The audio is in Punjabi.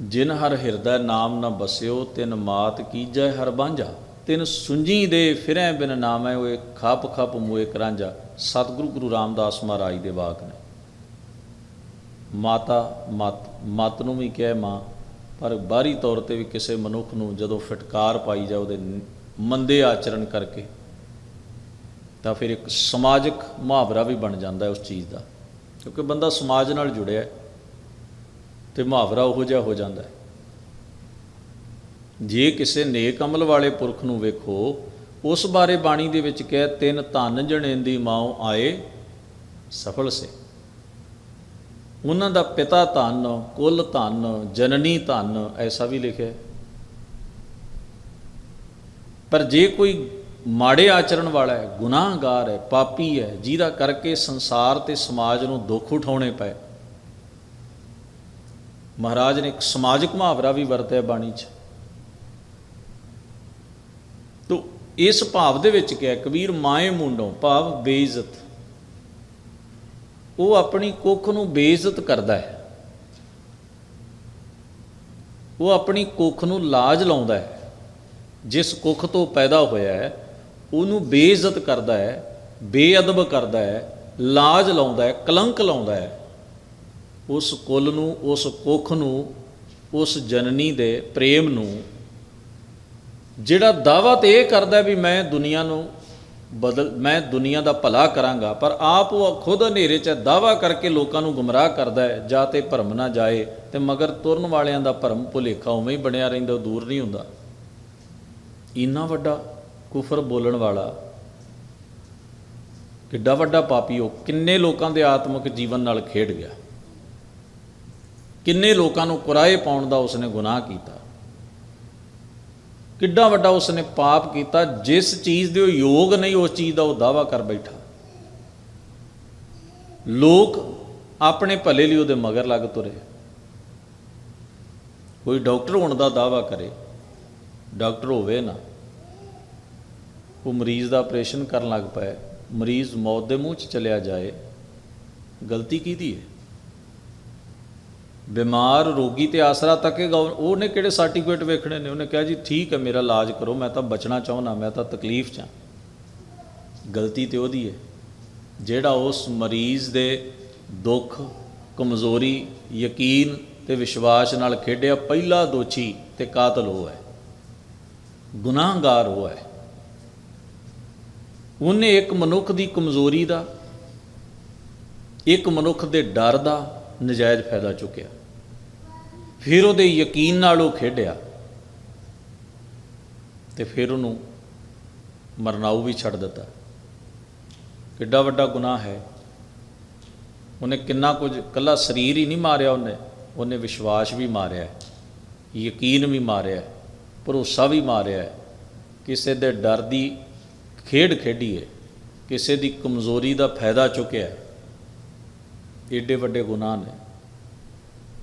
ਜਿਨ ਹਰ ਹਿਰਦੈ ਨਾਮ ਨਾ ਬਸਿਓ, ਤਿਨ ਮਾਤ ਕੀਜੈ ਹਰ ਬਾਂਝਾ। ਤਿਨ ਸੁੰਜੀ ਦੇ ਫਿਰੈ ਬਿਨ ਨਾਮੈ, ਓਏ ਖਪ ਖਪ ਮੋਏ ਕਰਾਂਝਾ। ਸਤਿਗੁਰੂ ਗੁਰੂ ਰਾਮਦਾਸ ਮਹਾਰਾਜ ਦੇ ਵਾਕ ਨੇ। ਮਾਤਾ, ਮਤ ਮਤ ਨੂੰ ਵੀ ਕਹੇ ਮਾਂ, ਪਰ ਬਾਹਰੀ ਤੌਰ ਤੇ ਵੀ ਕਿਸੇ ਮਨੁੱਖ ਨੂੰ ਜਦੋਂ ਫਟਕਾਰ ਪਾਈ ਜਾ ਉਹਦੇ ਮੰਦੇ ਆਚਰਣ ਕਰਕੇ, ਤਾਂ ਫਿਰ ਇੱਕ ਸਮਾਜਿਕ ਮੁਹਾਵਰਾ ਵੀ ਬਣ ਜਾਂਦਾ ਉਸ ਚੀਜ਼ ਦਾ। ਕਿਉਂਕਿ ਬੰਦਾ ਸਮਾਜ ਨਾਲ ਜੁੜਿਆ ਹੈ। ਤੇ ਮੁਹਾਵਰਾ ਉਹੋ ਜਿਹਾ ਹੋ ਜਾਂਦਾ ਹੈ। ਜੇ ਕਿਸੇ ਨੇਕ ਅਮਲ ਵਾਲੇ ਪੁਰਖ ਨੂੰ ਵੇਖੋ, ਉਸ ਬਾਰੇ ਬਾਣੀ ਦੇ ਵਿੱਚ ਕਹੇ, ਤਿੰਨ ਧਨ ਜਣੇਂਦੀ ਮਾਉ ਆਏ ਸਫਲ ਸੇ। ਉਹਨਾਂ ਦਾ ਪਿਤਾ ਧਨ, ਕੁੱਲ ਧਨ, ਜਨਨੀ ਧਨ, ਐਸਾ ਵੀ ਲਿਖਿਆ ਪਰ ਜੇ ਕੋਈ ਮਾੜੇ ਆਚਰਣ ਵਾਲਾ ਹੈ, ਗੁਨਾਹਗਾਰ ਹੈ, ਪਾਪੀ ਹੈ, ਜਿਹਦਾ ਕਰਕੇ ਸੰਸਾਰ ਤੇ ਸਮਾਜ ਨੂੰ ਦੁੱਖ ਉਠਾਉਣੇ ਪਏ ਮਹਾਰਾਜ ਨੇ ਇੱਕ ਸਮਾਜਿਕ ਮੁਹਾਵਰਾ ਵੀ ਵਰਤਿਆ ਬਾਣੀ 'ਚ। ਤੋ ਇਸ ਭਾਵ ਦੇ ਵਿੱਚ ਕਿਹਾ ਕਬੀਰ ਮਾਏ ਮੁੰਡੋਂ ਭਾਵ ਬੇਇੱਜ਼ਤ। ਉਹ ਆਪਣੀ ਕੁੱਖ ਨੂੰ ਬੇਇੱਜ਼ਤ ਕਰਦਾ ਹੈ। ਉਹ ਆਪਣੀ ਕੁੱਖ ਨੂੰ ਲਾਜ ਲਾਉਂਦਾ ਹੈ। ਜਿਸ ਕੁੱਖ ਤੋਂ ਪੈਦਾ ਹੋਇਆ ਹੈ, ਉਹਨੂੰ ਬੇਇੱਜ਼ਤ ਕਰਦਾ ਹੈ, ਬੇਅਦਬ ਕਰਦਾ ਹੈ, ਲਾਜ ਲਾਉਂਦਾ ਹੈ, ਕਲੰਕ ਲਾਉਂਦਾ ਹੈ। ਉਸ ਕੁੱਲ ਨੂੰ, ਉਸ ਕੁੱਖ ਨੂੰ, ਉਸ ਜਨਨੀ ਦੇ ਪ੍ਰੇਮ ਨੂੰ, ਜਿਹੜਾ ਦਾਵਾ ਤੇ ਇਹ ਕਰਦਾ ਵੀ ਮੈਂ ਦੁਨੀਆ ਨੂੰ ਬਦਲ, ਮੈਂ ਦੁਨੀਆ ਦਾ ਭਲਾ ਕਰਾਂਗਾ, ਪਰ ਆਪ ਉਹ ਖੁਦ ਹਨੇਰੇ 'ਚ ਦਾਵਾ ਕਰਕੇ ਲੋਕਾਂ ਨੂੰ ਗੁੰਮਰਾਹ ਕਰਦਾ ਹੈ, ਜਾਂ ਤੇ ਭਰਮ ਨਾ ਜਾਏ ਤੇ ਮਗਰ ਤੁਰਨ ਵਾਲਿਆਂ ਦਾ ਭਰਮ ਭੁਲੇਖਾ ਉਵੇਂ ਹੀ ਬਣਿਆ ਰਹਿੰਦਾ, ਉਹ ਦੂਰ ਨਹੀਂ ਹੁੰਦਾ। ਇੰਨਾ ਵੱਡਾ ਕੁਫਰ ਬੋਲਣ ਵਾਲਾ, ਕਿੱਡਾ ਵੱਡਾ ਪਾਪੀ ਉਹ ਕਿੰਨੇ ਲੋਕਾਂ ਦੇ ਆਤਮਿਕ ਜੀਵਨ ਨਾਲ ਖੇਡ ਗਿਆ। ਕਿੰਨੇ ਲੋਕਾਂ ਨੂੰ ਕੁਰਾਏ ਪਾਉਣ ਦਾ ਉਸਨੇ ਗੁਨਾਹ ਕੀਤਾ। ਕਿੱਡਾ ਵੱਡਾ ਉਸਨੇ ਪਾਪ ਕੀਤਾ, ਜਿਸ ਚੀਜ਼ ਦੇ ਉਹ ਯੋਗ ਨਹੀਂ, ਉਸ ਚੀਜ਼ ਦਾ ਉਹ ਦਾਵਾ ਕਰ ਬੈਠਾ। ਲੋਕ ਆਪਣੇ ਭਲੇ ਲਈ ਉਹਦੇ ਮਗਰ ਲੱਗ ਤੁਰੇ। ਕੋਈ ਡਾਕਟਰ ਹੋਣ ਦਾ ਦਾਵਾ ਕਰੇ, ਡਾਕਟਰ ਹੋਵੇ ਨਾ, ਉਹ ਮਰੀਜ਼ ਦਾ ਆਪਰੇਸ਼ਨ ਕਰਨ ਲੱਗ ਪਏ, ਮਰੀਜ਼ ਮੌਤ ਦੇ ਮੂੰਹ 'ਚ ਚਲਿਆ ਜਾਏ, ਗਲਤੀ ਕਿਹਦੀ ਹੈ? ਬਿਮਾਰ, ਰੋਗੀ ਤੇ ਆਸਰਾ ਤੱਕੇਗਾ ਉਹ- ਉਹਨੇ ਕਿਹੜੇ ਸਰਟੀਫਿਕੇਟ ਵੇਖਣੇ ਨੇ? ਉਹਨੇ ਕਿਹਾ ਜੀ, ਠੀਕ ਹੈ, ਮੇਰਾ ਇਲਾਜ ਕਰੋ, ਮੈਂ ਤਾਂ ਬਚਣਾ ਚਾਹੁੰਦਾ, ਮੈਂ ਤਾਂ ਤਕਲੀਫ 'ਚ ਹਾਂ। ਗਲਤੀ ਤੇ ਉਹਦੀ ਹੈ। ਜਿਹੜਾ ਉਸ ਮਰੀਜ਼ ਦੇ ਦੁੱਖ, ਕਮਜ਼ੋਰੀ, ਯਕੀਨ ਤੇ ਵਿਸ਼ਵਾਸ ਨਾਲ ਖੇਡਿਆ, ਪਹਿਲਾ ਦੋਸ਼ੀ ਤੇ ਕਾਤਲ ਉਹ ਹੈ। ਗੁਨਾਹਗਾਰ ਉਹ ਹੈ। ਉਹਨੇ ਇੱਕ ਮਨੁੱਖ ਦੀ ਕਮਜ਼ੋਰੀ ਦਾ, ਇੱਕ ਮਨੁੱਖ ਦੇ ਡਰ ਦਾ ਨਜਾਇਜ਼ ਫਾਇਦਾ ਚੁੱਕਿਆ। ਫਿਰ ਉਹਦੇ ਯਕੀਨ ਨਾਲ ਉਹ ਖੇਡਿਆ। ਤੇ ਫਿਰ ਉਹਨੂੰ ਮਰਨਾਊ ਵੀ ਛੱਡ ਦਿੱਤਾ। ਕਿੱਡਾ ਵੱਡਾ ਗੁਨਾਹ ਹੈ। ਉਹਨੇ ਕਿੰਨਾ ਕੁਝ ਕੱਲਾ ਸਰੀਰ ਹੀ ਨਹੀਂ ਮਾਰਿਆ ਉਹਨੇ। ਉਹਨੇ ਵਿਸ਼ਵਾਸ ਵੀ ਮਾਰਿਆ ਯਕੀਨ ਵੀ ਮਾਰਿਆ ਭਰੋਸਾ ਵੀ ਮਾਰਿਆ ਕਿਸੇ ਦੇ ਡਰ ਦੀ ਖੇਡ ਖੇਡੀ ਹੈ, ਕਿਸੇ ਦੀ ਕਮਜ਼ੋਰੀ ਦਾ ਫਾਇਦਾ ਚੁੱਕਿਆ ਏਡੇ ਵੱਡੇ ਗੁਨਾਹ ਨੇ।